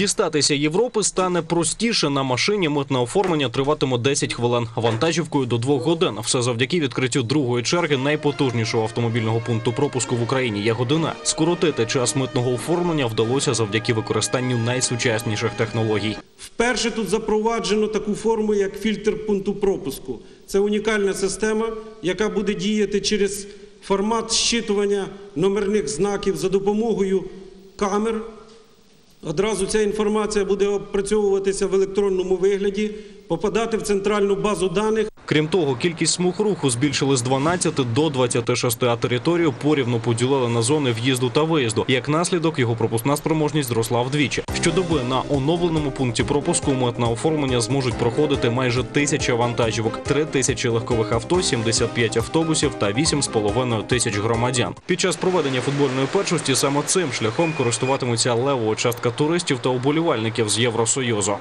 Дістатися Європи стане простіше на машині. Митне оформлення триватиме 10 хвилин. Вантажівкою до 2 годин. Все завдяки відкриттю другої черги найпотужнішого автомобільного пункту пропуску в Україні Ягодина. Скоротити час митного оформлення вдалося завдяки використанню найсучасніших технологій. Вперше тут запроваджено таку форму, як фільтр пункту пропуску. Це унікальна система, яка буде діяти через формат щитування номерних знаків за допомогою камер. Одразу ця інформація буде опрацьовуватися в електронному вигляді, попадати в центральну базу даних. Крім того, кількість смуг руху збільшили з 12 до 26, а територію порівну поділили на зони в'їзду та виїзду. Як наслідок, його пропускна спроможність зросла вдвічі. Щодоби на оновленому пункті пропуску митне оформлення зможуть проходити майже тисяча вантажівок, 3 тисячі легкових авто, 75 автобусів та 8,5 тисяч громадян. Під час проведення футбольної першості саме цим шляхом користуватимуться левова частка туристів та уболівальників з Євросоюзу.